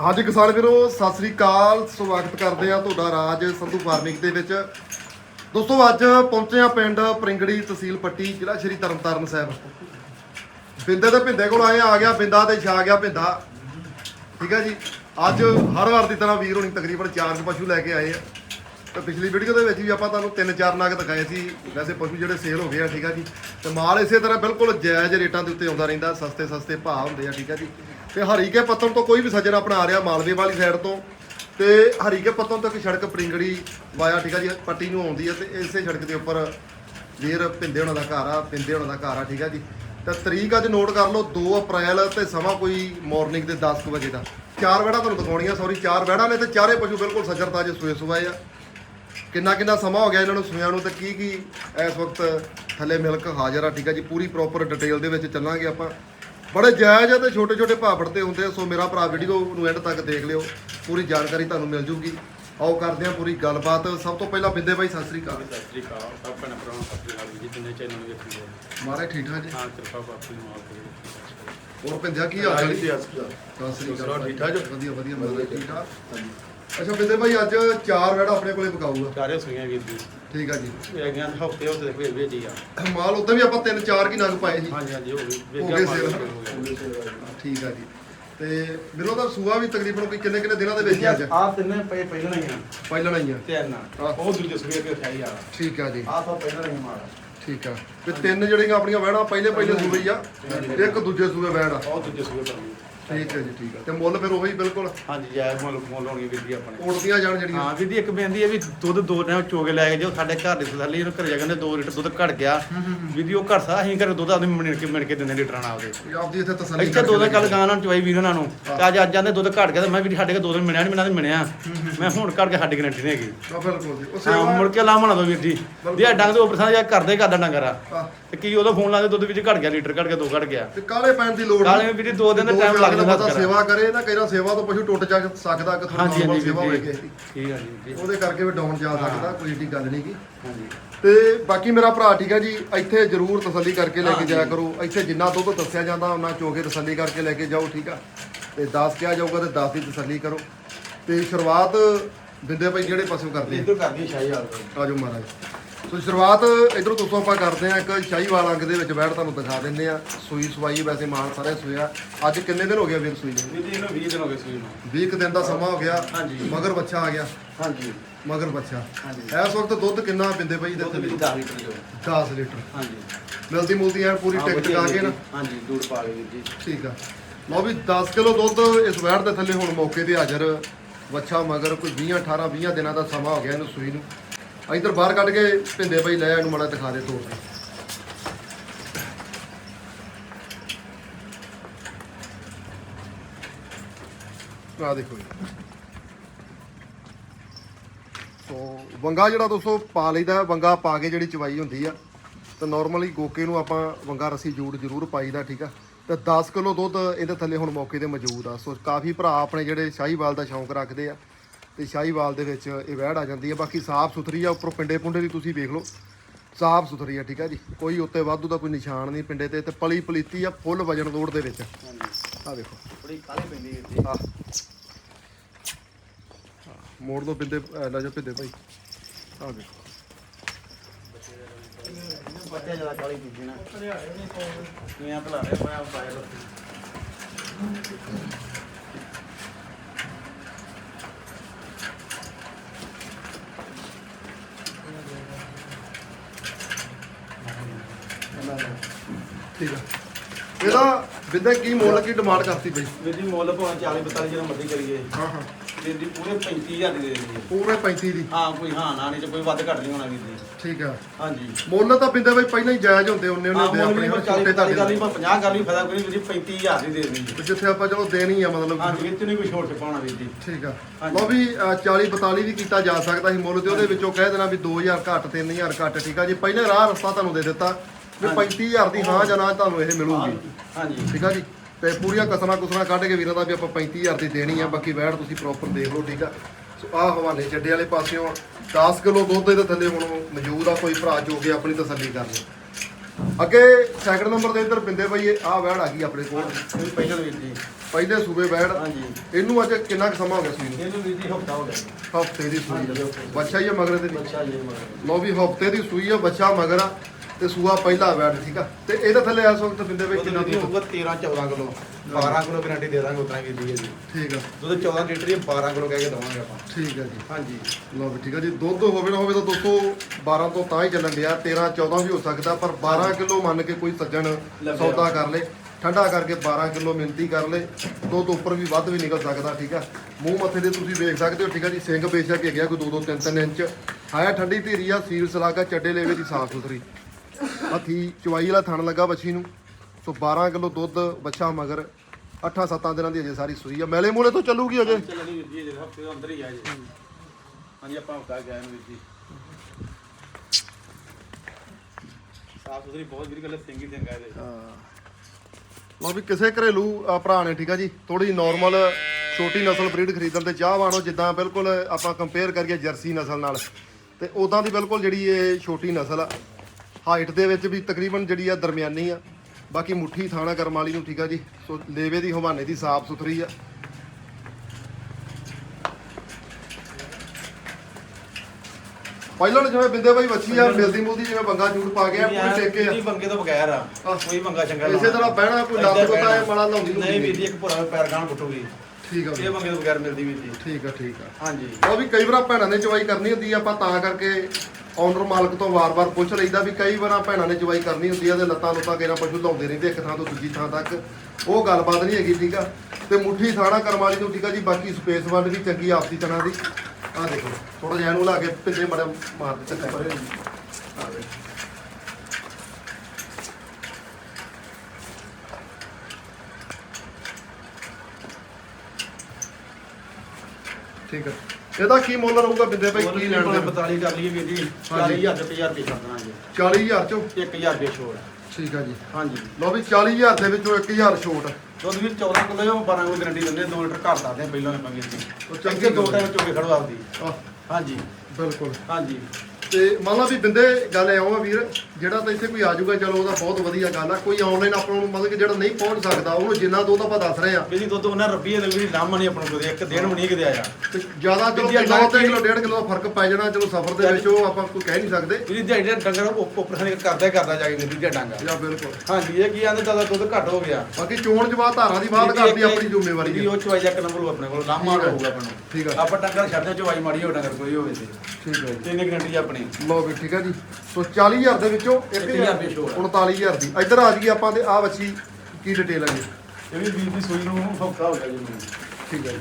ਹਾਂਜੀ ਕਿਸਾਨ ਵੀਰੋ ਸਤਿ ਸ੍ਰੀ ਅਕਾਲ। ਸਵਾਗਤ ਕਰਦੇ ਆ ਤੁਹਾਡਾ ਰਾਜ ਸੰਧੂ ਫਾਰਮਿੰਗ ਦੇ ਵਿੱਚ। ਦੋਸਤੋ ਅੱਜ ਪਹੁੰਚੇ ਆ ਪਿੰਡ ਪ੍ਰਿੰਗੜੀ ਤਹਿਸੀਲ ਪੱਟੀ ਜ਼ਿਲ੍ਹਾ ਸ਼੍ਰੀ ਤਰਨਤਾਰਨ ਸਾਹਿਬ। ਬਿੰਦੇ ਦੇ ਭਿੰਦੇ ਕੋਲ ਆਏ ਆ, ਆ ਗਿਆ ਬਿੰਦਾ ਤੇ ਛਾ ਗਿਆ ਭਿੰਦਾ। ਠੀਕ ਹੈ ਜੀ? ਅੱਜ ਹਰ ਵਾਰ ਦੀ ਤਰ੍ਹਾਂ ਵੀਰ ਹੋਣੀ ਤਕਰੀਬਨ ਚਾਰ ਕੁ ਪਸ਼ੂ ਲੈ ਕੇ ਆਏ ਆ। ਤੇ ਪਿਛਲੀ ਵੀਡੀਓ ਦੇ ਵਿੱਚ ਵੀ ਆਪਾਂ ਤੁਹਾਨੂੰ ਤਿੰਨ ਚਾਰ ਨਾਗ ਦਿਖਾਏ ਸੀ। ਵੈਸੇ ਪਸ਼ੂ ਜਿਹੜੇ ਸੇਲ ਹੋ ਗਏ ਆ ਠੀਕ ਆ ਜੀ? ਤੇ ਮਾਲ ਇਸੇ ਤਰ੍ਹਾਂ ਬਿਲਕੁਲ ਜਾਇਜ਼ ਰੇਟਾਂ ਦੇ ਉੱਤੇ ਆਉਂਦਾ ਰਹਿੰਦਾ ਸਸਤੇ ਸਸਤੇ ਭਾਅ ਹੁੰਦੇ ਆ ਠੀਕ ਆ ਜੀ? ਤੇ ਹਰੀਕੇ ਪੱਤਣ ਤੋਂ ਕੋਈ ਵੀ ਸੱਜਣ ਆਪਣਾ ਆ ਰਿਹਾ ਮਾਲਵੇ ਵਾਲੀ ਸਾਈਡ ਤੋਂ। ਤੇ ਹਰੀਕੇ ਪੱਤਣ ਤੋਂ ਇੱਕ ਸੜਕ ਪ੍ਰਿੰਗੜੀ ਵਾਇਆ, ਠੀਕ ਆ ਜੀ, ਪੱਟੀ ਨੂੰ ਆਉਂਦੀ ਆ ਤੇ ਇਸੇ ਸੜਕ ਦੇ ਉੱਪਰ ਵੀਰ ਪਿੰਦੇ ਹੋਣਾ ਦਾ ਘਰ ਆ, ਪਿੰਦੇ ਹੋਣਾ ਦਾ ਘਰ ਆ, ਠੀਕ ਆ ਜੀ। ਤਾਂ ਤਰੀਕ ਅੱਜ ਨੋਟ ਕਰ ਲਓ 2 ਅਪ੍ਰੈਲ ਤੇ ਸਮਾਂ ਕੋਈ ਮਾਰਨਿੰਗ ਦੇ 10 ਕੁ ਵਜੇ ਦਾ। ਚਾਰ ਵੜਾ ਤੁਹਾਨੂੰ ਦਿਖਾਉਣੀਆਂ ਸੌਰੀ ਚਾਰ ਵੜਾ ਨੇ ਤੇ ਚਾਰੇ ਪਸ਼ੂ ਬਿਲਕੁਲ ਸੱਜਰ ਤਾਜੇ ਸੂਏ ਸੁਆਏ ਆ। ਕਿੰਨਾ ਕਿੰਨਾ ਸਮਾਂ ਹੋ ਗਿਆ ਇਹਨਾਂ ਨੂੰ ਸੂਇਆਂ ਨੂੰ ਤੇ ਕੀ ਕੀ ਇਸ ਵਕਤ ਥੱਲੇ ਮਿਲਕ ਹਾਜ਼ਰ ਆ, ਠੀਕ ਆ ਜੀ। ਪੂਰੀ ਪ੍ਰੋਪਰ ਡਿਟੇਲ ਦੇ ਵਿੱਚ ਚੱਲਾਂਗੇ ਆਪਾਂ। ਬੜੇ ਜਾਇਜ਼ ਆ ਤੇ ਛੋਟੇ ਛੋਟੇ ਭਾਅ ਤੇ ਹੁੰਦੇ ਆ ਸੋ ਮੇਰਾ ਭਰਾ ਵੀਡੀਓ ਨੂੰ ਐਂਡ ਤੱਕ ਦੇਖ ਲਿਓ। ਪੂਰੀ ਜਾਣਕਾਰੀ ਤੁਹਾਨੂੰ ਮਿਲ ਜੂਗੀ। ਆਓ ਕਰਦੇ ਆ ਪੂਰੀ ਗੱਲਬਾਤ। ਸਭ ਤੋਂ ਪਹਿਲਾਂ ਬਿੰਦੇ ਬਾਈ ਸਤਿ ਸ੍ਰੀ ਅਕਾਲ। ਸਤਿ ਸ੍ਰੀ ਅਕਾਲ। ਸਭ ਭੈਣਾਂ ਭਰਾਵਾਂ ਨੂੰ ਸਤਿ ਸ੍ਰੀ ਅਕਾਲ ਜੀ। ਜਿੰਨੇ ਚੈਨਲ ਨੂੰ ਵੇਖਦੇ ਹੋ ਮਾਰੇ ਠੀਕ ਠਾਕ ਜੀ। ਹਾਂ ਕਿਰਪਾ ਬਾਪੂ ਨੂੰ ਮਾਫ ਹੋਰ ਪਿੰਦਿਆ ਕੀ ਹਾਲ ਚਾਲ ਜੀ? ਸਤਿ ਸ੍ਰੀ ਅਕਾਲ ਠੀਕ ਠਾਕ ਜੀ? ਵਧੀਆ ਵਧੀਆ ਮਤਲਬ ਠੀਕ ਠਾਕ? ਅੱਛਾ ਬਿੰਦੇ ਬਾਈ ਅੱਜ ਚਾਰ ਵੜਾ ਆਪਣੇ ਕੋਲੇ ਪਕਾਊਗਾ। ਚਾਰੇ ਸੁਈਆਂ ਵੀਰ ਜੀ। ਠੀਕ ਆ ਜੀ। ਇਹ ਹੈਗੀਆਂ ਹਫ਼ਤੇ ਹਫ਼ਤੇ ਦੇਖੋ ਇਹ ਵੇਜੀ ਆ। ਮਾਲ ਉਦੋਂ ਵੀ ਆਪਾਂ ਤਿੰਨ ਚਾਰ ਕੀ ਨਗ ਪਾਏ ਜੀ ਹਾਂਜੀ ਹਾਂਜੀ ਹੋ ਗਈ ਹੋ ਗਏ ਸੇਲ ਠੀਕ ਆ ਜੀ। ਤੇ ਬਿਰੋ ਦਾ ਸੂਆ ਵੀ ਤਕਰੀਬਨ ਕੋਈ ਕਿੰਨੇ ਕਿੰਨੇ ਦਿਨਾਂ ਦੇ ਵਿੱਚ ਅੱਜ? ਆ ਤਿੰਨੇ ਪਏ ਪਹਿਲਾਂ ਹੀ ਆ। ਪਹਿਲਣ ਆਈਆਂ ਤਿੰਨ ਹਾਂ। ਉਹ ਦੂਜੇ ਸਵੇਰ ਦੇ ਉਠਾਈ ਆ। ਠੀਕ ਆ ਜੀ। ਆ ਤਾਂ ਪਹਿਲਾਂ ਹੀ ਮਾਰਾ ਠੀਕ ਆ। ਤੇ ਤਿੰਨ ਜਿਹੜੀਆਂ ਆਪਣੀਆਂ ਵਹਿਣਾ ਪਹਿਲੇ ਪਹਿਲੇ ਸੂਏ ਹੀ ਆ ਇੱਕ ਦੂਜੇ ਸੂਏ ਵਹਿਣ ਆ। ਉਹ ਦੂਜੇ ਸਵੇਰ ਪਰ ਠੀਕ ਹੈ ਜੀ ਠੀਕ ਆ ਤੇ ਮੁੱਲ ਫਿਰ ਉਹੀ ਬਿਲਕੁਲ ਹਾਂਜੀ ਜਾਇਜ਼ ਮੁੱਲ ਮੁੱਲ ਹੋਣੀ ਵੀਰ ਜੀ ਆਪਣੇ। ਉੜਦੀਆਂ ਜਾਣ ਜਿਹੜੀਆਂ। ਹਾਂ ਵੀਰ ਜੀ ਇੱਕ ਬੇਨਤੀ ਹੈ ਵੀ ਦੁੱਧ ਦੋ ਟਾਈਮ ਚੋਗੇ ਲੈ ਕੇ ਜਾਓ ਸਾਡੇ ਘਰ ਦੇ ਥੱਲੇ ਇਹਨੂੰ ਘਰੇ ਜਾ ਕੇ ਦੋ ਲੀਟਰ ਦੁੱਧ ਘਟ ਗਿਆ। ਵੀਰ ਜੀ ਉਹ ਘਰ ਸਾ ਅਸੀਂ ਘਰੇ ਦੁੱਧ ਆਪਣੀ ਮਿਣ ਕੇ ਮਿਣ ਕੇ ਦਿੰਦੇ ਲੀਟਰਾਂ ਨਾਲ ਆਪਦੇ। ਆਪਦੀ ਇੱਥੇ ਤਸੱਲੀ ਇੱਥੇ ਦੋ ਦਿਨ ਕੱਲ ਗਾਂ ਨਾਲ ਚਵਾਈ ਵੀਰ ਉਹਨਾਂ ਨੂੰ। ਤੇ ਅੱਜ ਅੱਜ ਜਾਂਦੇ ਦੁੱਧ ਘਟ ਗਿਆ ਤੇ ਮੈਂ ਵੀ ਸਾਡੇ ਕੋਲ ਦੋ ਦਿਨ ਮਿਲਿਆ ਨਹੀਂ ਮਿਲਿਆ ਤੇ ਮਿਲਿਆ ਮੈਂ ਹੁਣ ਘਟ ਕੇ ਸਾਡੀ ਗਰੰਟੀ ਨਹੀਂ ਹੈਗੀ। ਬਿਲਕੁਲ ਜੀ। ਹਾਂ ਮੁੜ ਕੇ ਲਾਮਣਾ ਦੋ ਵੀਰ ਜੀ। ਜੇ ਡੰਗ ਦੇ ਉੱਪਰ ਸਾਂ ਜਾਂ ਕਰਦੇ ਕਰਦਾ ਡੰਗਰ ਆ। ਤੇ ਕੀ ਉਹਦਾ ਫੋਨ ਲਾਦੇ ਦੁੱਧ ਵਿੱਚ ਘਟ ਗਿਆ ਲੀਟਰ ਘਟ ਗਿਆ ਦੋ ਘਟ ਗਿਆ। ਤੇ ਕਾਲੇ ਪੈਣ ਦੀ ਲੋੜ। ਕਾਲੇ ਵੀਰ ਜੀ ਦੋ ਦਿਨ ਦਾ ਟਾਈਮ ਲੱਗ ਜਾਂਦਾ ਬੰਦਾ ਸੇਵਾ ਕਰੇ ਨਾ ਕਈ ਵਾਰ ਸੇਵਾ ਤੋਂ ਪਸ਼ੂ ਟੁੱਟ ਜਾ ਸਕਦਾ ਕਿ ਥੋੜੀ ਸੇਵਾ ਹੋਵੇ ਕਿਸੇ ਦੀ। ਠੀਕ ਹੈ ਜੀ। ਉਹਦੇ ਕਰਕੇ ਵੀ ਡਾਊਨ ਜਾ ਸਕਦਾ ਕੋਈ ਏਡੀ ਗੱਲ ਨਹੀਂ ਗੀ। ਹਾਂਜੀ। ਤੇ ਬਾਕੀ ਮੇਰਾ ਭਰਾ ਠੀਕ ਹੈ ਜੀ ਇੱਥੇ ਜ਼ਰੂਰ ਤਸੱਲੀ ਕਰਕੇ ਲੈ ਕੇ ਜਾਇਆ। ਕਰੋ। ਇੱਥੇ ਜਿੰਨਾ ਦੁੱਧ ਦੱਸਿਆ ਜਾਂਦਾ ਉਹਨਾਂ ਚੋਕੇ ਤਸੱਲੀ ਕਰਕੇ ਲੈ ਕੇ ਜਾਓ ਠੀਕ ਆ? ਤੇ 10 ਕਿਹਾ ਜਾਊਗਾ ਤੇ 10 ਦੀ ਤਸੱਲੀ ਕਰੋ। ਤੇ ਸ਼ੁਰੂਆਤ ਬਿੰਦੇ ਭਾਈ ਜਿਹੜੇ ਪਾਸੋਂ ਕਰਦੇ ਇਧਰ ਕਰਦੀ ਸ਼ਾਹੀ ਹਾਲ ਆ ਆਜੋ ਮਹਾਰਾਜ। ਸੋ ਸ਼ੁਰੂਆਤ ਇਧਰੋਂ ਤੋਂ ਆਪਾਂ ਕਰਦੇ ਆ ਇੱਕ ਸ਼ਾਹੀਵਾਲ ਅੰਗ ਦੇ ਵਿੱਚ ਬੈਠ ਤੁਹਾਨੂੰ ਦਿਖਾ ਦਿੰਦੇ ਆ ਸੂਈ ਸਵਾਈ ਵੈਸੇ ਮਾਲ ਸਾਰੇ ਸੋਇਆ ਅੱਜ ਕਿੰਨੇ ਦਿਨ ਹੋ ਗਿਆ ਵੀਰ ਸੂਈ ਨੂੰ? ਵੀਰ ਜੀ ਇਹਨੂੰ 20 ਦਿਨ ਹੋ ਗਏ ਸੂਈ ਨੂੰ। 20 ਕੁ ਦਿਨ ਦਾ ਸਮਾਂ ਹੋ ਗਿਆ। ਹਾਂਜੀ। ਮਗਰ ਬੱਚਾ ਆ ਗਿਆ। ਹਾਂਜੀ। ਮਗਰ ਬੱਚਾ। ਹਾਂਜੀ। ਇਸ ਵਕਤ ਦੁੱਧ ਕਿੰਨਾ ਪਿੰਦੇ ਦੇ ਦੁੱਧ ਵੀ 10 ਲੀਟਰ ਜੋ 10 ਲੀਟਰ। ਹਾਂਜੀ। ਮਿਲਦੀ ਮੁਲਦੀ ਐ ਪੂਰੀ ਹਾਂ, ਟਿਕਟ ਵਧੀਆ ਆ ਕੇ ਨਾ। ਵੀਰ ਜੀ। ਹਾਂਜੀ ਦੂਰ ਪਾ ਵੀਰ ਜੀ। ਠੀਕ ਆ। ਲਓ ਵੀ 10 ਕਿਲੋ ਦੁੱਧ ਇਸ ਵੈੜ ਦੇ ਥੱਲੇ ਹੁਣ ਮੌਕੇ ਤੇ ਹਾਜ਼ਰ। ਵੱਛਾ ਮਗਰ ਕੋਈ 20 18 20 ਦਿਨਾਂ ਦਾ ਸਮਾਂ ਹੋ ਗਿਆ ਇਹਨੂੰ ਸੂਈ ਨੂੰ। ਇਧਰ ਬਾਹਰ ਕੱਢ ਕੇ ਭਿੰਦੇ ਭਾਈ ਲੈ ਇਹਨੂੰ ਮਾੜਾ ਦਿਖਾ ਦੇ ਤੋੜ ਕੇ। ਆ ਦੇਖੋ ਜੀ। ਸੋ ਵੰਗਾ ਜਿਹੜਾ ਦੋਸਤੋ ਪਾ ਲਈਦਾ, ਵੰਗਾ ਪਾ ਕੇ ਜਿਹੜੀ ਚਵਾਈ ਹੁੰਦੀ ਆ, ਤੇ ਨਾਰਮਲੀ ਗੋਕੇ ਨੂੰ ਆਪਾਂ ਵੰਗਾ ਰਸੀ ਜੂੜ ਜ਼ਰੂਰ ਪਾਈਦਾ, ਠੀਕ ਆ? ਤਾਂ 10 ਕਿਲੋ ਦੁੱਧ ਇਹਦੇ ਥੱਲੇ ਹੁਣ ਮੌਕੇ ਤੇ ਮੌਜੂਦ ਆ। ਸੋ ਕਾਫੀ ਭਰਾ ਆਪਣੇ ਜਿਹੜੇ ਸ਼ਾਹੀਵਾਲ ਦਾ ਸ਼ੌਂਕ ਰੱਖਦੇ ਆ। ਤੇ ਸ਼ਾਹੀਵਾਲ ਦੇ ਵਿੱਚ ਇਹ ਵਹਿੜ ਆ ਜਾਂਦੀ ਆ ਬਾਕੀ ਸਾਫ਼ ਸੁਥਰੀ ਆ ਉੱਪਰੋਂ ਪਿੰਡੇ ਪੁੰਡੇ ਦੀ ਤੁਸੀਂ ਵੇਖ ਲਓ। ਸਾਫ਼ ਸੁਥਰੀ ਆ ਠੀਕ ਆ ਜੀ। ਕੋਈ ਉੱਤੇ ਵਾਧੂ ਦਾ ਕੋਈ ਨਿਸ਼ਾਨ ਨਹੀਂ ਪਿੰਡੇ ਤੇ ਤੇ ਪਲੀ ਪਲੀਤੀ ਆ ਫੁੱਲ ਵਜਨ ਲੋੜ ਦੇ ਵਿੱਚ। ਹਾਂਜੀ। ਆ ਦੇਖੋ ਬੜੀ ਕਾਲੇ ਪੈਂਦੀ ਜੀ ਆ ਮੋੜ ਦੋ ਪਿੰਦੇ ਲੈ ਜਾ ਪਿੰਦੇ ਭਾਈ। ਆ ਦੇਖੋ ਬੱਚੇ ਜ਼ਿਆਦਾ ਕਾਲੀ ਪੀਂਦੇ ਨਾ। ਕਿਵੇਂ ਭਲਾ ਰਿਹਾ ਮੈਂ ਪਾਇਆ ਆ। ਇਹਦਾ ਬਿੰਦੇ ਕੀ ਮੁੱਲ ਕੀ ਡਿਮਾਂਡ ਕਰਤੀ ਬਈ? ਵੀਰ ਜੀ ਮੁੱਲ ਭਾਵੇਂ 40 42 ਜਿਹੜਾ ਮਰਜ਼ੀ ਕਰੀਏ। ਹਾਂ ਹਾਂ। ਵੀਰ ਜੀ ਪੂਰੇ 35000 ਦੀ ਦੇ ਦੇਣੀ ਪੂਰੇ 35 ਦੀ? ਹਾਂ ਕੋਈ ਹਾਂ ਨਾ ਨਹੀਂ ਤੇ ਕੋਈ ਵੱਧ ਘੱਟ ਨਹੀਂ ਹੋਣਾ ਵੀਰ ਜੀ। ਠੀਕ ਆ। ਹਾਂਜੀ। ਮੁੱਲ ਤਾਂ ਬਿੰਦੇ ਬਈ ਪਹਿਲਾਂ ਹੀ ਜਾਇਜ਼ ਹੁੰਦੇ ਉਹਨੇ ਹਾਂ ਉਹਨੇ ਮੁੱਲ ਆਪਣੇ ਛੋਟੇ 40 40 ਗੱਲ ਨਹੀਂ 50 ਗੱਲ ਨਹੀਂ ਫਾਇਦਾ ਕੋਈ ਵੀਰ ਜੀ 35000 ਦੀ ਦੇ ਦੇਣੀ ਤੇ ਜਿੱਥੇ ਆਪਾਂ ਚਲੋ ਦੇਣੀ ਆ ਮਤਲਬ। ਹਾਂਜੀ ਇਹ ਚ ਨਹੀਂ ਕੋਈ ਛੋਟ ਛਪਾਉਣਾ ਵੀਰ ਜੀ। ਠੀਕ ਆ। ਲਓ ਵੀ ਅਹ, 40 42 ਵੀ ਕੀਤਾ ਜਾ ਸਕਦਾ ਸੀ ਮੁੱਲ ਤੇ ਉਹਦੇ ਵਿੱਚੋਂ ਕਹਿ ਦੇਣਾ ਵੀ 2000 ਘੱਟ 3000 ਘੱਟ ਠੀਕ ਆ ਜੀ। ਪਹਿਲੇ ਰਾਹ ਰਸਤਾ ਤੁਹਾਨੂੰ ਦੇ ਦਿੱਤਾ। ਵੀ 35000 ਦੀ ਹਾਂ ਜਾਂ ਨਾ ਤੁਹਾਨੂੰ ਇਹ ਮਿਲੂਗੀ। ਹਾਂਜੀ। ਠੀਕ ਆ ਜੀ? ਤੇ ਪੂਰੀਆਂ ਕਸਰਾਂ ਕੁਸਰਾਂ ਕੱਢ ਕੇ ਵੀਰਾਂ ਦਾ ਵੀ ਆਪਾਂ 35000 ਦੀ ਦੇਣੀ ਆ। ਬਾਕੀ ਵੈੜ ਤੁਸੀਂ ਪ੍ਰੋਪਰ ਦੇਖ ਲਓ ਠੀਕ ਆ? ਸੋ ਆਹ ਹਵਾਲੇ ਚੱਡੇ ਵਾਲੇ ਪਾਸਿਓਂ 10 ਕਿਲੋ ਦੁੱਧ ਇਹਦੇ ਥੱਲੇ ਹੁਣ ਮੌਜੂਦ ਆ ਕੋਈ ਭਰਾ ਜੋ ਕੇ ਆਪਣੀ ਤਸੱਲੀ ਕਰ ਲੇ ਅੱਗੇ ਸੈਕਿੰਡ ਨੰਬਰ ਦੇ ਇੱਧਰ ਬਿੰਦੇ ਭਾਈ ਆਹ ਵੈੜ ਆ ਗਈ ਆਪਣੇ ਕੋਲ। ਪਹਿਲਾਂ ਵੀਰ ਜੀ। ਪਹਿਲੇ ਸੂਬੇ ਵੈੜ। ਹਾਂਜੀ। ਇਹਨੂੰ ਅੱਜ ਕਿੰਨਾ ਕੁ ਸਮਾਂ ਹੋ ਗਿਆ ਨੂੰ ਇਹਨੂੰ? ਵੀਰ ਜੀ ਹਫਤਾ ਹੋ ਗਿਆ। ਹਫ਼ਤੇ ਦੀ ਸੂਈ ਆ। ਬੱਚਾ ਹੀ ਆ ਮਗਰ ਦੇ ਬੱਚਾ ਜੀ ਮਗਰ। ਲੋ ਵੀ ਹਫ਼ਤੇ ਦੀ ਸੂਈ ਆ ਬੱਚਾ ਮਗਰ ਆ। ਤੇ ਸੂਆ ਪਹਿਲਾ ਵੈੜ ਠੀਕ ਆ ਤੇ ਇਹਦੇ ਥੱਲੇ ਇਸ ਵਕਤ ਬਿੰਦੇ ਉਹਦੇ ਕਿੰਨਾ ਦੁੱਧ ਹੋਊਗਾ 13 14 ਕਿਲੋ। 12 ਕਿਲੋ ਗਰੰਟੀ ਦੇ ਦਾਂਗੇ ਉਤਰਾ ਵੀਰ ਜੀ। ਠੀਕ ਆ। ਦੁੱਧ 14 ਲੀਟਰ ਹੀ 12 ਕਿਲੋ ਕਹਿ ਕੇ ਦਵਾਂਗੇ ਆਪਾਂ। ਠੀਕ ਆ ਜੀ। ਹਾਂਜੀ। ਲੋ ਵੀ ਠੀਕ ਆ ਜੀ ਦੁੱਧ ਹੋਵੇ ਨਾ ਹੋਵੇ ਤਾਂ ਦੋਸਤੋ 12 ਤੋਂ ਤਾਂ ਹੀ ਚੱਲਣ ਡਿਆ। 13 14 ਵੀ ਹੋ ਸਕਦਾ ਪਰ 12 ਕਿਲੋ ਮੰਨ ਕੇ ਕੋਈ ਸੱਜਣ। ਸੌਦਾ ਕਰ ਲੇ। ਠੰਡਾ ਕਰਕੇ 12 ਕਿਲੋ ਮਿੰਤੀ ਕਰ ਲੇ। ਦੁੱਧ ਉੱਪਰ ਵੀ ਵੱਧ ਵੀ ਨਿਕਲ ਸਕਦਾ ਠੀਕ ਆ। ਮੂੰਹ ਮੱਥੇ ਦੇ ਤੁਸੀਂ ਵੇਖ ਸਕਦੇ ਹੋ ਠੀਕ ਆ ਜੀ ਸਿੰਘ ਬੇਸ਼ੱਕ ਹੈਗਾ ਕੋਈ 2 2 3 3 ਇੰਚ। ਹਾਇਆ ਠੰਡੀ ਧੀਰੀ ਆ ਸੀਲ ਸਲਾਗਾ ਚੱਡੇ ਲੇਵੇ ਦੀ ਸਾਫ਼ ਸੁਥਰੀ। ਹੱਥੀ ਚਵਾਈ ਵਾਲਾ ਥਣ ਲੱਗਾ ਬੱਚੀ ਨੂੰ। ਸੋ 12 ਕਿਲੋ ਦੁੱਧ ਬੱਚਾ ਮਗਰ 8 7 ਦਿਨਾਂ ਦੀ ਅਜੇ ਸਾਰੀ ਸੂਈ ਆ। ਮੈਲੇ ਮੂਲੇ ਤੋਂ ਚੱਲੂਗੀ ਅਜੇ? ਚੱਲਣੀ ਵੀਰ ਜੀ ਇਹਦੇ ਹਫ਼ਤੇ ਦੇ ਅੰਦਰ ਹੀ ਆ ਜੀ ਹਾਂਜੀ ਆਪਾਂ ਹਫਤਾ ਗਿਆ ਨੂੰ ਵੀਰ ਜੀ। ਸਾਫ਼ ਸੁਥਰੀ ਬਹੁਤ ਵੀਰ ਗੱਲ ਸਿੰਗੀ ਚੰਗਾ ਇਹਦੇ ਲਓ ਵੀ ਕਿਸੇ ਘਰੇਲੂ ਭਰਾ ਨੇ ਠੀਕ ਆ ਜੀ? ਥੋੜੀ ਨਾਰਮਲ ਛੋਟੀ ਨਸਲ ਬਰੀਡ ਖਰੀਦਣ ਤੇ ਚਾਹਵਾਨ ਹੋ ਜਿੱਦਾਂ ਬਿਲਕੁਲ ਆਪਾਂ ਕੰਪੇਅਰ ਕਰੀਏ ਜਰਸੀ ਨਸਲ ਨਾਲ। ਤੇ ਉਦਾਂ ਦੀ ਬਿਲਕੁਲ ਜਿਹੜੀ ਇਹ ਛੋਟੀ ਨਸਲ ਆ। ਹਾਈਟ ਦੇ ਵਿੱਚ ਵੀ ਤਕਰੀਬਨ ਜਿਹੜੀ ਆ ਦਰਮਿਆਨੀ ਆ। ਬਾਕੀ ਮੁੱਠੀ ਥਾਣਾ ਕਰਮ ਵਾਲੀ ਨੂੰ ਠੀਕ ਆ ਜੀ। ਸੋ ਲੇਵੇ ਦੀ ਹਵਾਨੇ ਦੀ ਸਾਫ਼ ਸੁਥਰੀ ਆ। ਪਹਿਲਾਂ ਜਿਵੇਂ ਬਿੰਦੇ ਭਾਈ ਬੱਚੀ ਆ ਮਿਲਦੀ ਮੁਲਦੀ ਜਿਵੇਂ ਬੰਗਾ ਜੂੜ ਪਾ ਗਿਆ ਪੂਰੀ ਟੇਕੇ ਆ। ਬੰਗੇ ਤੋਂ ਬਗੈਰ ਆ। ਕੋਈ ਬੰਗਾ ਚੰਗਾ ਇਸੇ ਤਰ੍ਹਾਂ ਬਹਿਣਾ ਕੋਈ ਲੱਤ ਕੋਤਾ ਇਹ ਮਾੜਾ ਲਾਉਂਦੀ ਨਹੀਂ ਵੀਰ ਜੀ ਇੱਕ ਭੁਰਾ ਪੈਰ ਗਾਣ ਪੁੱਟੂਗੀ ਠੀਕ ਆ ਇਹ ਬੰਗੇ ਤੋਂ ਬਗੈਰ ਮਿਲਦੀ ਜੀ। ਠੀਕ ਆ ਠੀਕ ਆ। ਹਾਂਜੀ। ਉਹ ਵੀ ਕਈ ਵਾਰ ਭੈਣਾਂ ਨੇ ਚਵਾਈ ਕਰਨੀ ਹੁੰਦੀ ਆ ਆਪਾਂ ਤਾਂ ਕਰਕੇ ਓਨਰ ਮਾਲਕ ਤੋਂ ਵਾਰ-ਵਾਰ ਪੁੱਛ ਲਈਦਾ ਵੀ ਕਈ ਵਾਰਾਂ ਭੈਣਾਂ ਨੇ ਚਵਾਈ ਕਰਨੀ ਹੁੰਦੀ ਆ ਤੇ ਲੱਤਾਂ ਲੁੱਤਾਂ ਕਿਹੜਾ ਪਸ਼ੂ ਲਾਉਂਦੇ ਰਹਿੰਦੇ ਇੱਕ ਥਾਂ ਤੋਂ ਦੂਜੀ ਥਾਂ ਤੱਕ। ਉਹ ਗੱਲਬਾਤ ਨਹੀਂ ਹੈਗੀ, ਠੀਕ ਆ? ਤੇ ਮੁੱਠੀ ਥਾਣਾ ਕਰਮ ਵਾਲੀ ਨੂੰ ਠੀਕ ਆ ਜੀ, ਬਾਕੀ ਸਪੇਸ ਵੰਡ ਵੀ ਚੰਗੀ ਆਪਸੀ ਤਰ੍ਹਾਂ ਦੀ। ਆ ਦੇਖੋ ਥੋੜਾ ਜਿਹਾ ਇਹਨੂੰ ਲਾ ਕੇ ਪਿੰਡੇ ਮੜਾ ਮਾਰ ਦਿੱਤੇ ਪਰੇ ਆ ਵੇਖ। ਠੀਕ ਆ। ਇਹਦਾ ਕੀ ਮੁੱਲ ਰਹੂਗਾ ਬਿੰਦੇ ਭਾਈ ਕੀ ਲੈਣ ਦੇ 42 ਕਰ ਲਈਏ ਵੀਰ ਜੀ 40000 ਤੇ 50 ਰੁਪਏ ਛੱਡਣਾ ਜੀ 40000 ਚੋਂ? 1000 ਰੁਪਏ ਛੋੜ ਠੀਕ ਆ ਜੀ। ਹਾਂਜੀ। ਲਓ ਵੀ 40000 ਦੇ ਵਿੱਚੋਂ 1000 ਛੋਟ। ਦੁੱਧ ਵੀਰ 14 ਕਿਲੋ ਉਹ 12 ਕਿਲੋ ਗਰੰਟੀ ਦਿੰਦੇ 2 ਲੀਟਰ ਘਰ ਦੱਸਦੇ ਪਹਿਲਾਂ ਆਪਾਂ ਵੀਰ ਜੀ। ਉਹ ਚੰਗੀ ਦੋ ਟਾਈਮ ਚੋਕੇ ਖੜੋ ਆਪਦੀ ਆਹ, ਹਾਂਜੀ। ਬਿਲਕੁਲ। ਹਾਂਜੀ। ਤੇ ਮੰਨ ਲਾ ਵੀ ਬਿੰਦੇ ਗੱਲ ਐ ਆ ਵੀਰ ਜਿਹੜਾ ਤਾਂ ਇੱਥੇ ਕੋਈ ਆ ਜਾਊਗਾ ਚਲੋ ਉਹਦਾ ਬਹੁਤ ਵਧੀਆ ਗੱਲ ਆ। ਕੋਈ ਆਨਲਾਈਨ ਆਪਾਂ ਨੂੰ ਮਤਲਬ ਕਿ ਜਿਹੜਾ ਨਹੀਂ ਪਹੁੰਚ ਸਕਦਾ ਉਹਨੂੰ ਜਿੰਨਾ ਦੁੱਧ ਆਪਾਂ ਦੱਸ ਰਹੇ ਆ। ਵੀਰ ਜੀ ਦੁੱਧ ਉਹਨਾਂ ਰੱਬੀ ਦੇ ਵੀ ਲਾਮਾ ਨਹੀਂ ਆਪਾਂ ਨੂੰ ਕੋਈ ਇੱਕ ਦਿਨ ਵੀ ਨਹੀਂ ਕਿਤੇ ਆਇਆ। ਤੇ ਜ਼ਿਆਦਾ ਚਲੋ ਕਿਲੋ ਤੇ ਕਿਲੋ ਡੇਢ ਕਿਲੋ ਦਾ ਫ਼ਰਕ ਪੈ ਜਾਣਾ ਚਲੋ ਸਫ਼ਰ ਦੇ ਵਿੱਚ ਉਹ ਆਪਾਂ ਕੋਈ ਕਹਿ ਨਹੀਂ ਸਕਦੇ। ਵੀਰ ਜੀ ਜਿਹੜਾ ਡੰਗਰ ਉਹ ਉੱਪਰ ਥਾਣੇ ਕਰਦਾ ਕਰਦਾ ਜਾ ਕੇ ਵੀਰ ਜੀ ਡੰਗਾ। ਜਾਂ ਬਿਲਕੁਲ। ਹਾਂਜੀ ਇਹ ਕੀ ਆਂਦੇ ਜ਼ਿਆਦਾ ਦੁੱਧ ਘੱਟ ਹੋ ਗਿਆ। ਬਾਕੀ ਚੋਣ ਜਵਾਬ ਧਾਰਾਂ ਦੀ ਬਾਤ ਕਰਦੀ ਆਪਣੀ ਜ਼ਿੰਮੇਵਾਰੀ ਜੀ ਹੈ ਉਹ ਚਵਾਈ ਜੱਕ ਨੰਬਰ ਆਪਣੇ ਕੋਲ ਠੀਕ ਹੈ। ਹੋਊਗਾ ਆਪਾਂ ਨੂੰ। ਠੀਕ ਹੈ ਆਪਾਂ ਡੰਗਰ ਛੱਡਦੇ ਚਵਾਈ ਮਾੜੀ ਹੋ ਡੰਗਰ ਕੋਈ ਹੋਵੇ ਤੇ। ਠੀਕ ਹੈ ਜੀ। ਤੇ ਇਹਨੇ ਗਰੰਟੀ ਆਪਣੀ। ਲਓ ਵੀ ਠੀਕ ਹੈ ਜੀ। ਸੋ 40000 ਦੇ ਵਿੱਚੋਂ ਇੱਕ ਹਜ਼ਾਰ ਰੁਪਏ ਛੋੜ। 39000 ਦੀ। ਇੱਧਰ ਆ ਗਈ ਆਪਾਂ ਤੇ ਆ ਬੱਚੀ ਕੀ ਡਿਟੇਲ ਹੈ ਜੀ? ਇਹ ਵੀ ਵੀਰ ਦੀ ਸੂਈ ਨੂੰ ਹੌਕਾ ਹੋ ਗਿਆ ਜੀ। ਮੈਨੂੰ ਠੀਕ ਹੈ ਜੀ।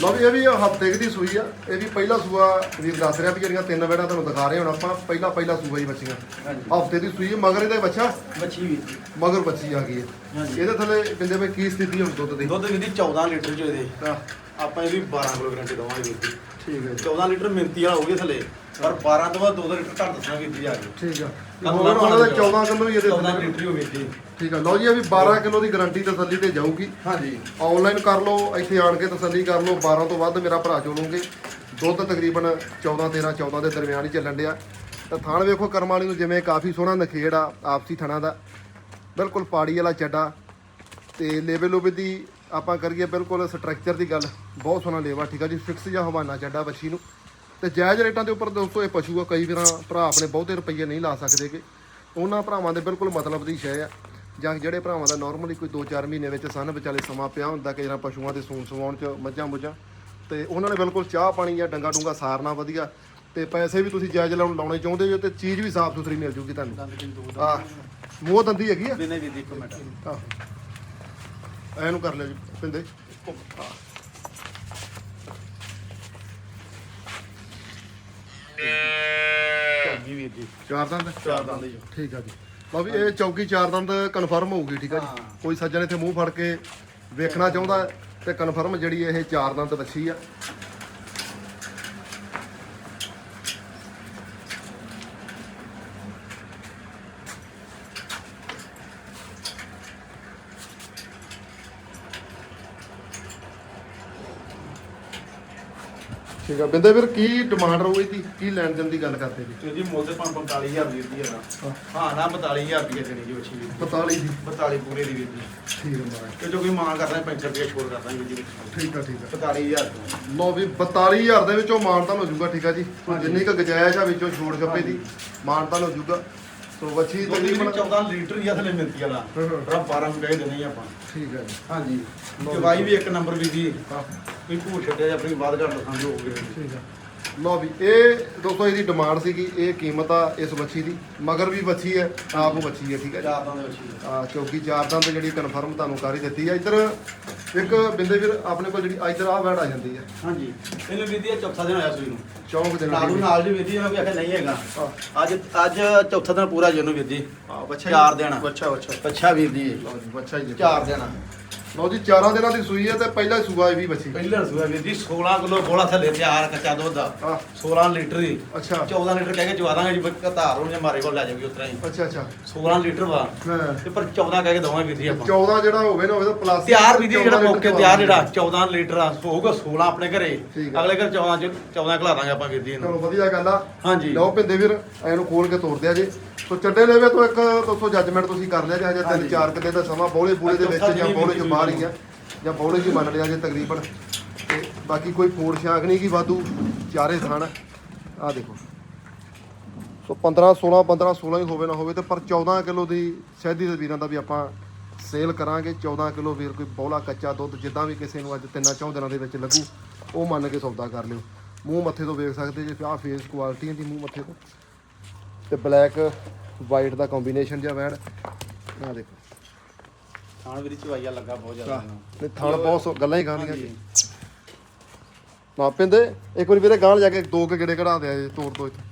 ਲਓ ਵੀ ਇਹ ਵੀ ਹਫ਼ਤੇ ਦੀ ਸੂਈ ਆ। ਇਹ ਵੀ ਪਹਿਲਾ ਸੂਆ ਵੀਰ ਦੱਸ ਰਿਹਾ ਵੀ ਜਿਹੜੀਆਂ ਤਿੰਨ ਵੇੜਾਂ ਤੁਹਾਨੂੰ ਦਿਖਾ ਰਹੇ ਹੁਣ ਆਪਾਂ। ਪਹਿਲਾ ਪਹਿਲਾ ਸੂਆ ਹੀ ਬੱਚੀਆਂ। ਹਾਂਜੀ। ਹਫ਼ਤੇ ਦੀ ਸੂਈ ਹੈ, ਮਗਰ ਇਹਦਾ ਬੱਚਾ? ਬੱਚੀ ਵੀਰ ਜੀ। ਮਗਰ ਬੱਚੀ ਆ ਗਈ ਹੈ ਹਾਂਜੀ। ਇਹਦੇ ਥੱਲੇ ਕਹਿੰਦੇ ਵੀ ਕੀ ਸਥਿਤੀ ਹੁਣ ਦੁੱਧ ਦੀ? ਦੁੱਧ ਵੀਰ ਦੀ 14 ਲੀਟਰ ਜੋ ਇਹਦੇ। ਆਪਾਂ ਇਹ ਵੀ 12 ਕਿਲੋ ਗਰੰਟੀ ਦਵਾਂਗੇ ਵੀਰ ਜੀ। ਠੀਕ ਹੈ ਜੀ। 14 ਲੀਟਰ ਮਿੰਤੀ ਵਾਲਾ ਹੋਊਗਾ ਥੱਲੇ। ਪਰ 12 ਤੋਂ ਬਾਅਦ 2 ਲੀਟਰ ਘੱਟ ਦੱਸਾਂਗੇ ਵੀਰ ਜੀ ਆ ਕੇ। ਠੀਕ ਆ। ਹੁਣ ਉਹਨਾਂ ਦਾ 14 ਕਿਲੋ ਹੀ ਇਹਦੇ 14 ਥੱਲੇ ਲੀਟਰ ਹੀ ਹੋ ਵੀਰ ਜੀ ਠੀਕ ਆ। ਲਓ ਜੀ ਇਹ ਵੀ 12 ਕਿਲੋ ਦੀ ਗਾਰੰਟੀ ਤਸੱਲੀ ਤੇ ਜਾਊਗੀ। ਹਾਂਜੀ। ਆਨਲਾਈਨ ਕਰ ਲਓ ਇੱਥੇ ਆਣ ਕੇ ਤਸੱਲੀ ਕਰ ਲਓ। 12 ਤੋਂ ਵੱਧ ਮੇਰਾ ਭਰਾ ਚੋਲੂਗੇ ਦੁੱਧ ਤਕਰੀਬਨ 14 13 14 ਦੇ ਦਰਮਿਆਨ ਹੀ ਚੱਲਣ ਡਿਆ। ਤਾਂ ਥਾਣ ਵੇਖੋ ਕਰਮ ਵਾਲੀ ਨੂੰ ਜਿਵੇਂ ਕਾਫੀ ਸੋਹਣਾ ਨਖੇੜ ਆ ਆਪਸੀ ਥਣਾ ਦਾ। ਬਿਲਕੁਲ ਪਾੜੀ ਵਾਲਾ ਚੱਡਾ। ਤੇ ਲੇਵਲ ਲੂਵੇ ਦੀ ਆਪਾਂ ਕਰੀਏ ਬਿਲਕੁਲ ਸਟਰਕਚਰ ਦੀ ਗੱਲ। ਬਹੁਤ ਸੋਹਣਾ ਲੇਵਾ ਠੀਕ ਆ ਜੀ? ਫਿਕਸ ਜਾਂ ਹਵਾਨਾ ਚੱਡਾ ਬੱਚੀ ਨੂੰ। ਤੇ ਜਾਇਜ਼ ਰੇਟਾਂ ਦੇ ਉੱਪਰ ਦੋਸਤੋ ਇਹ ਪਸ਼ੂ ਆ ਕਈ ਵਾਰਾਂ ਭਰਾ ਆਪਣੇ ਬਹੁਤੇ ਰੁਪਈਏ ਨਹੀਂ ਲਾ ਸਕਦੇਗੇ ਉਹਨਾਂ ਭਰਾਵਾਂ ਦੇ ਬਿਲਕੁਲ ਮਤਲਬ ਦੀ ਸ਼ੈ ਆ। ਜਾਂ ਜਿਹੜੇ ਭਰਾਵਾਂ ਦਾ ਨਾਰਮਲੀ ਕੋਈ 2-4 ਮਹੀਨੇ ਵਿੱਚ ਸਨ ਵਿਚਾਲੇ ਸਮਾਂ ਪਿਆ ਹੁੰਦਾ ਕਿ ਜਿਹੜਾ ਪਸ਼ੂਆਂ ਦੇ ਸੂਣ ਸਵਾਉਣ ਚ ਮੱਝਾਂ ਮੁੱਝਾਂ ਤੇ ਉਹਨਾਂ ਨੇ ਬਿਲਕੁਲ ਚਾਹ ਪਾਣੀ ਜਾਂ ਡੰਗਾ ਡੁੰਗਾ ਸਾਰਨਾ ਵਧੀਆ। ਤੇ ਪੈਸੇ ਵੀ ਤੁਸੀਂ ਜਾਇਜ਼ ਲਾਉਣ ਲਾਉਣੇ ਚਾਹੁੰਦੇ ਹੋ ਤੇ ਚੀਜ਼ ਵੀ ਸਾਫ਼ ਸੁਥਰੀ ਮਿਲ ਜੂਗੀ ਤੁਹਾਨੂੰ। ਦੰਦ ਕਿੰਨ ਦੋ ਆ ਮੂੰਹ ਦੰਦੀ ਹੈਗੀ ਆ? ਦਿਨੇ ਜੀ ਇੱਕ ਮਿੰਟ। ਆਹ। ਐਨੂੰ ਕਰ ਲਿਆ ਜੀ ਪਿੰਦੇ। ਚੌਗੀ ਵੀਰ ਜੀ। ਚਾਰ ਦੰਦ? ਚਾਰ ਦੰਦ ਜੀ ਠੀਕ ਆ ਜੀ। ਲਓ ਵੀ ਇਹ ਚੌਕੀ ਚਾਰ ਦੰਦ ਕਨਫਰਮ ਹੋਊਗੀ ਠੀਕ ਆ ਜੀ? ਹਾਂ। ਕੋਈ ਸੱਜਣ ਇੱਥੇ ਮੂੰਹ ਫੜ ਕੇ ਵੇਖਣਾ ਚਾਹੁੰਦਾ ਹੈ ਤੇ ਕਨਫਰਮ ਜਿਹੜੀ ਇਹ ਚਾਰ ਦੰਦ ਵੱਛੀ ਆ। ਠੀਕ ਆ। ਬਿੰਦੇ ਵੀਰ ਕੀ ਡਿਮਾਂਡ ਰਹੂ ਇਹਦੀ ਕੀ ਲੈਣ ਦੇਣ ਦੀ ਗੱਲ ਕਰਦੇ ਜੀ? ਤੇ ਜੀ ਮੁੱਲ ਤੇ 45000 ਦੀ ਦੀ ਹੈਗਾ ਹਾਂ। ਨਾ 42000 ਰੁਪਏ ਦੇਣੀ ਜੀ ਬੱਚੀ ਦੀ 45 ਦੀ 42 ਪੂਰੇ ਦੀ ਵੀਰ ਜੀ। ਠੀਕ ਹੈ ਮਹਾਰਾਜ। ਤੇ ਜੋ ਕੋਈ ਮਾਂ ਕਰਦਾ 5 ਰੁਪਏ ਛੋੜ ਕਰਦਾ ਵੀਰ ਜੀ ਠੀਕ ਆ ਠੀਕ ਆ। 45000 ਤੋਂ। ਲੋ ਵੀ 42000 ਦੇ ਵਿੱਚੋਂ ਮਾਨਤਾਨ ਹੋ ਜਾਊਗਾ ਠੀਕ ਆ ਜੀ। ਜਿੰਨੀ ਕ ਗਜਾਇਸ਼ ਆ ਵਿੱਚੋਂ ਛੋੜ ਛੱਪੇ ਦੀ ਮਾਨਤਾਨ ਹੋ ਜਾਊਗਾ ਸੋ ਵੱਛੀ ਤਕਰੀਬਨ 14 ਲੀਟਰ ਹੀ ਥਲੇ ਮਿਲਦੀ ਵਾਲਾ ਹਾਂ, ਹਾਂ। ਪਰ 12 ਰੁਪਏ ਦੇਣੇ ਹੀ ਆਪਾਂ। ਠੀਕ ਹੈ ਜੀ। ਹਾਂਜੀ। ਚਵਾਈ ਵੀ ਇੱਕ ਨੰਬਰ ਵੀ ਜੀ ਹਾਂ। ਕੋਈ ਭੂਰ ਛੱਡਿਆ ਜਾਂ ਆਪਣੀ ਬਾਦ ਘੱਟ ਦੱਸਾਂਗੇ ਹੋ ਗਏ ਠੀਕ ਆ ਲੋ ਵੀ ਇਹ ਦੋਸਤੋ ਇਹਦੀ ਡਿਮਾਂਡ ਸੀਗੀ ਇਹ ਕੀਮਤ ਆ ਇਸ ਵੱਛੀ ਦੀ। ਮਗਰ ਵੀ ਵੱਛੀ ਹੈ ਆਪ ਵੱਛੀ ਹੈ ਠੀਕ ਹੈ ਜੀ? ਚਾਰ ਦੰਦ ਵਿੱਚ ਆ ਚੌਕੀ ਚਾਰ ਦੰਦ ਜਿਹੜੀ ਕਨਫਰਮ ਤੁਹਾਨੂੰ ਕਰ ਹੀ ਦਿੱਤੀ ਆ। ਇੱਧਰ ਇੱਕ ਬਿੰਦੇ ਵੀਰ ਆਪਣੇ ਕੋਲ ਜਿਹੜੀ ਇੱਧਰ ਆ ਵੈੜ ਆ ਜਾਂਦੀ ਹੈ। ਹਾਂਜੀ। ਇਹਨੂੰ ਵੀ ਦੀ ਚੌਥਾ ਦਿਨ ਹੋਇਆ ਸੂਈ ਨੂੰ। ਚੌਂਕ ਦੇ ਨਾਲੂ ਨਾਲ ਨਾਲ ਦੀ ਵਿਧੀ ਇਹਨਾਂ ਵੀ ਆਖਿਆ ਨਹੀਂ ਹੈਗਾ। ਅੱਜ ਅੱਜ ਚੌਥਾ ਦਿਨ ਪੂਰਾ ਜਿਹਨੂੰ ਵੀਰ ਜੀ। ਹਾਂ ਬੱਚਾ ਚਾਰ ਦਿਨ। ਬੱਚਾ ਬੱਚਾ। ਅੱਛਾ ਵੀਰ ਜੀ। ਲਓ ਜੀ ਬੱਚਾ ਹੀ ਹੈ। ਚਾਰ ਦਿਨ। ਲਓ ਜੀ ਚਾਰਾਂ ਦਿਨਾਂ ਦੀ ਸੂਈ ਹੈ ਤੇ ਪਹਿਲਾ ਹੀ ਸੂਆ ਇਹ ਵੀ ਬੱਚੀ। ਪਹਿਲੇ ਰਸੂਆ ਵੀਰ ਜੀ 16 ਕਿਲੋ ਬੋਲਾ ਥੱਲੇ ਤਿਆਰ ਕੱਚਾ ਦੁੱਧ ਦਾ ਆ 16 ਲੀਟਰ ਦੀ ਅੱਛਾ। 14 ਲੀਟਰ ਕਹਿ ਕੇ ਚਵਾ ਦਾਂਗੇ ਜੀ ਧਾਰ ਹੋਣ ਜੇ ਮਾਰੇ ਕੋਲ ਲੈ ਜਾਊਗੀ ਉਤਰਾ ਹੀ। ਅੱਛਾ ਅੱਛਾ। 16 ਲੀਟਰ ਵਾ। ਤੇ ਪਰ 14 ਕਹਿ ਕੇ ਦਵਾਂਗੇ ਵੀਰ ਜੀ ਆਪਾਂ। 14 ਜਿਹੜਾ ਹੋਵੇ ਨਾ ਹੋਵੇ ਤਾਂ ਪਲੱਸ ਤਿਆਰ ਵੀ ਜੀ ਜਿਹੜਾ ਮੌਕੇ ਤਿਆਰ ਜਿਹੜਾ 14 ਲੀਟਰ ਆ ਹੋਊਗਾ 16 ਆਪਣੇ ਘਰੇ। ਅਗਲੇ ਘਰ 14 ਚ 14 ਖਲਾ ਦਾਂਗੇ ਆਪਾਂ ਵੀਰ ਜੀ ਇਹਨੂੰ। ਚਲੋ ਵਧੀਆ ਗੱਲ ਆ। ਹਾਂਜੀ। ਲਓ ਪਿੰਦੇ ਵੀਰ ਇਹਨੂੰ ਖੋਲ ਕੇ ਤੋੜ ਦਿਆ ਜੇ। ਸੋ ਚੱਡੇ ਲੈਵੇ ਤੋਂ ਇੱਕ ਦੋਸਤੋ ਜੱਜਮੈਂਟ ਤੁਸੀਂ ਕਰ ਲਿਆ ਜੇ ਹਜੇ ਤਿੰਨ। ਚਾਰ ਕਿਤੇ ਦਾ ਸਮਾਂ ਬੋਲੇ ਬੂਲੇ ਦੇ ਵਿੱਚ ਜਾਂ ਬੋਲੇ ਚ ਬਾਹਰ ਹੀ ਆ ਜਾਂ ਬੋਲੇ ਚ ਹੀ ਮੰਨ ਲਿਆ ਜੇ ਤਕਰੀਬਨ। ਤੇ ਬਾਕੀ ਕੋਈ ਫੋੜ ਸ਼ਾਂਕ ਨਹੀਂ ਕੀ ਵਾਧੂ ਚਾਰੇ ਥਾਣ। ਆ ਦੇਖੋ। ਸੋ 15 16 15 16 ਹੀ ਹੋਵੇ ਨਾ ਹੋਵੇ ਤੇ ਪਰ 14 ਕਿਲੋ ਦੀ ਸ਼ਹਿਦੀ ਦੇ ਵੀਰਾਂ ਦਾ ਵੀ ਆਪਾਂ ਸੇਲ ਕਰਾਂਗੇ। 14 ਕਿਲੋ ਵੀਰ ਕੋਈ ਬੋਲਾ ਕੱਚਾ ਦੁੱਧ ਜਿੱਦਾਂ ਵੀ ਕਿਸੇ ਨੂੰ ਅੱਜ ਤਿੰਨਾਂ ਚੌਂ ਦਿਨਾਂ ਦੇ ਵਿੱਚ ਲੱਗੂ ਉਹ ਮੰਨ ਕੇ ਸੌਦਾ ਕਰ ਲਿਓ। ਮੂੰਹ ਮੱਥੇ ਤੋਂ ਵੇਖ ਸਕਦੇ ਜੇ ਆਹ ਫੇਸ ਕੁਆਲਿਟੀ ਹੈ ਦੀ ਮੂੰਹ ਮੱਥੇ ਤੋਂ। ਤੇ ਬਲੈਕ ਵਾਈਟ ਦਾ ਕੰਬੀਨੇਸ਼ਨ ਜਿਹਾ ਵੈੜ। ਆ ਦੇਖੋ। ਥਾਣ ਵੀਰ ਚਵਾਈਆ ਲੱਗਾ ਬਹੁਤ ਜ਼ਿਆਦਾ। ਨੇ ਥਣ ਬਹੁਤ ਸੋ- ਗੱਲਾਂ ਹੀ ਖਾਣੀਆਂ ਜੀ। ਨਾ ਪਿੰਦੇ ਇੱਕ ਵਾਰੀ ਵੀਰੇ ਗਾਂਹ ਜਾ ਕੇ ਦੋ ਕੁ ਗੇੜੇ ਕਢਾ ਦਿਆ ਜੇ ਤੋੜ ਦੋ ਇੱਥੇ।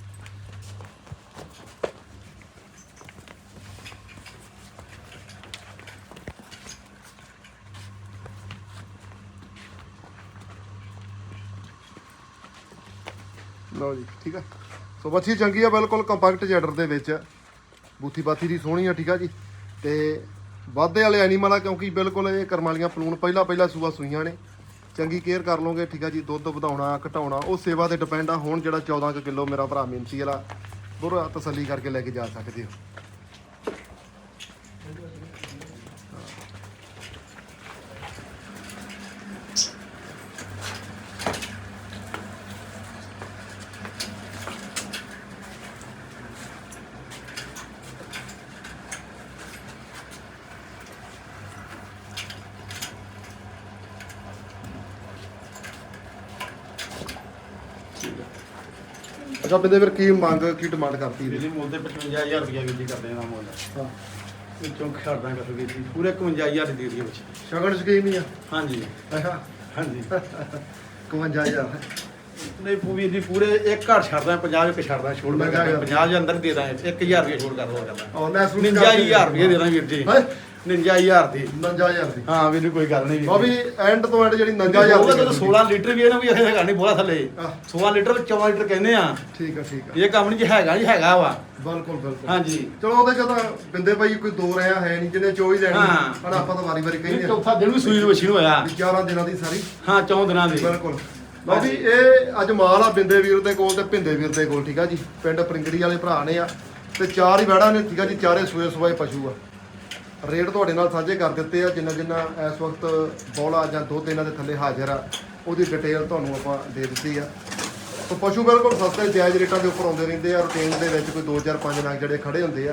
ਲਓ ਜੀ ਠੀਕ ਆ। ਸੋ ਬੱਚੀ ਚੰਗੀ ਆ ਬਿਲਕੁਲ ਕੰਪੈਕਟ ਜੈਡਰ ਦੇ ਵਿੱਚ। ਬੂਥੀ ਬਾਥੀ ਦੀ ਸੋਹਣੀ ਆ, ਠੀਕ ਆ ਜੀ। ਤੇ ਵਾਧੇ ਵਾਲੇ ਐਨੀਮਲ ਆ, ਕਿਉਂਕਿ ਬਿਲਕੁਲ ਇਹ ਕਰਮ ਵਾਲੀਆਂ ਪਲੂਣ ਪਹਿਲਾ ਪਹਿਲਾ ਸੂਆ ਸੂਈਆਂ ਨੇ। ਚੰਗੀ ਕੇਅਰ ਕਰ ਲਓਗੇ, ਠੀਕ ਆ ਜੀ, ਦੁੱਧ ਵਧਾਉਣਾ, ਘਟਾਉਣਾ, ਉਹ ਸੇਵਾ ਤੇ ਡਿਪੈਂਡ ਆ। ਹੁਣ ਜਿਹੜਾ 14 ਕੁ ਕਿਲੋ ਮੇਰਾ ਭਰਾ ਮਿੰਤੀ ਵਾਲਾ ਬੁਰਾ ਤਸੱਲੀ ਕਰਕੇ ਲੈ ਕੇ ਜਾ ਸਕਦੇ ਹੋ। ਅੱਛਾ ਬਿੰਦੇ ਫਿਰ ਕੀ ਮੰਗ ਕੀ ਡਿਮਾਂਡ ਕਰਤੀ ਇਹਦੀ? ਮੁੱਲ ਤੇ 55000 ਰੁਪਇਆ ਵੀਰ ਜੀ ਕਰਦੇ ਆ ਮੁੱਲ। ਹਾਂ। ਵਿੱਚੋਂ ਖੜਦਾ ਕਰ ਵੀਰ ਜੀ ਪੂਰੇ 51000 ਦੀ ਦੇ ਦਈਏ ਵਿੱਚ। ਸ਼ਗਨ ਸਕੀਮ ਹੀ ਆ। ਹਾਂਜੀ। ਅੱਛਾ। ਹਾਂਜੀ। 51000 ਨਹੀਂ ਪੂਰੀ ਜੀ ਪੂਰੇ ਇੱਕ ਘਰ ਛੱਡਦਾ 50 ਇੱਕ ਛੱਡਦਾ ਛੋੜ ਮੈਂ ਪੰਜਾਹ ਹਜ਼ਾਰ। 50 ਦੇ ਅੰਦਰ ਦੇ ਦਾਂਗੇ 1000 ਰੁਪਏ ਛੋੜ ਕਰ ਦੋ ਕਰਦਾ ਉਹ ਮੈਂ ਸੁਣ 59000 ਰੁਪਏ ਦੇ ਦਾਂ ਵੀਰ ਜੀ। ਹੈਂ? 59000 ਦੀ। 59000 ਦੀ। ਹਾਂ ਵੀਰ ਜੀ ਕੋਈ ਗੱਲ ਨਹੀਂ। ਉਹ ਵੀ ਐਂਡ ਤੋਂ ਐਂਡ ਜਿਹੜੀ 59000 ਹੋਊਗਾ ਦੀ ਤਾਂ 16 ਲੀਟਰ ਵੀ ਇਹਨਾਂ ਵੀ ਇਹ ਹੈਗਾ ਨਹੀਂ ਬੋਲਾ ਥੱਲੇ। ਆਹ। 16 ਲੀਟਰ 14 ਲੀਟਰ ਕਹਿੰਦੇ ਆ। ਠੀਕ ਆ ਠੀਕ ਆ। ਇਹ ਕੰਮ ਨਹੀਂ ਜੀ ਹੈਗਾ ਜੀ ਹੈਗਾ ਵਾ। ਬਿਲਕੁਲ ਬਿਲਕੁਲ। ਹਾਂਜੀ। ਚਲੋ ਉਹਦੇ ਜਦੋਂ ਬਿੰਦੇ ਭਾਈ ਕੋਈ ਦੋ ਰਿਆ ਹੈ ਨਹੀਂ ਜਿਹਨੇ ਲੈਣੀ। ਆਪਾਂ ਤਾਂ ਵਾਰੀ ਵਾਰੀ ਇਹ ਕਹਿੰਦੇ ਆ ਚੌਥਾ ਦਿਨ ਵੀ ਸੂਈ ਨੂੰ ਵਛੀ ਨੂੰ ਹੋਇਆ। ਵੀ 11 ਦਿਨਾਂ ਦੀ ਸਾਰੀ। ਹਾਂ ਚੌਂ ਦਿਨਾਂ ਦੀ। ਬਿਲਕੁਲ। ਲਓ ਵੀ ਇਹ ਅੱਜ ਮਾਲ ਆ ਬਿੰਦੇ ਵੀਰ ਦੇ ਕੋਲ ਤੇ ਭਿੰਦੇ ਵੀਰ ਦੇ ਕੋਲ ਠੀਕ ਆ ਜੀ। ਪਿੰਡ ਪ੍ਰਿੰਗੜੀ ਵਾਲੇ ਭਰਾ ਨੇ ਆ। ਤੇ ਚਾਰ ਹੀ ਵੜਾ ਨੇ ਠੀਕ ਆ ਜੀ ਚਾਰੇ ਸੂਏ ਸੂਏ ਪਸ਼ੂ ਆ। ਰੇਟ ਤੁਹਾਡੇ ਨਾਲ ਸਾਂਝੇ ਕਰ ਦਿੱਤੇ ਆ ਜਿੰਨਾ ਜਿੰਨਾ ਇਸ ਵਕਤ ਬੌਲਾ ਜਾਂ ਦੁੱਧ ਇਹਨਾਂ ਦੇ ਥੱਲੇ ਹਾਜ਼ਰ ਆ ਉਹਦੀ ਡਿਟੇਲ ਤੁਹਾਨੂੰ ਆਪਾਂ ਦੇ ਦਿੱਤੀ ਆ। ਸੋ ਪਸ਼ੂ ਬਿਲਕੁਲ ਸਸਤੇ ਜਾਇਜ਼ ਰੇਟਾਂ ਦੇ ਉੱਪਰ ਆਉਂਦੇ ਰਹਿੰਦੇ ਆ ਰੂਟੀਨ ਦੇ ਵਿੱਚ ਕੋਈ 2 4 5 ਲੱਖ ਜਿਹੜੇ ਖੜੇ ਹੁੰਦੇ ਆ।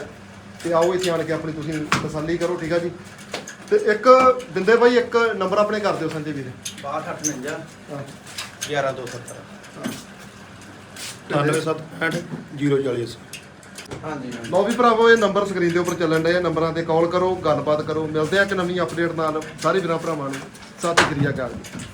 ਤੇ ਆਓ ਇੱਥੇ ਆਣ ਕੇ ਆਪਣੀ ਤੁਸੀਂ ਤਸੱਲੀ ਕਰੋ ਠੀਕ ਆ ਜੀ? ਤੇ ਇੱਕ ਦਿੰਦੇ ਬਾਈ ਇੱਕ ਨੰਬਰ ਆਪਣੇ ਕਰ ਦਿਓ ਸੰਜੇ ਵੀਰੇ। 6259 ਹਾਂ। 11270 9765 ਹਾਂਜੀ। ਲਓ ਵੀ ਭਰਾਵੋ ਇਹ ਨੰਬਰ ਸਕਰੀਨ ਦੇ ਉੱਪਰ ਚੱਲਣ ਡਏ ਆ। ਨੰਬਰਾਂ ਤੇ ਕਾਲ ਕਰੋ ਗੱਲਬਾਤ ਕਰੋ। ਮਿਲਦੇ ਆ ਇੱਕ ਨਵੀਂ ਅਪਡੇਟ ਨਾਲ। ਸਾਰੇ ਵੀਰਾਂ ਭਰਾਵਾਂ ਨੂੰ। ਸਤਿ ਸ੍ਰੀ ਅਕਾਲ ਜੀ।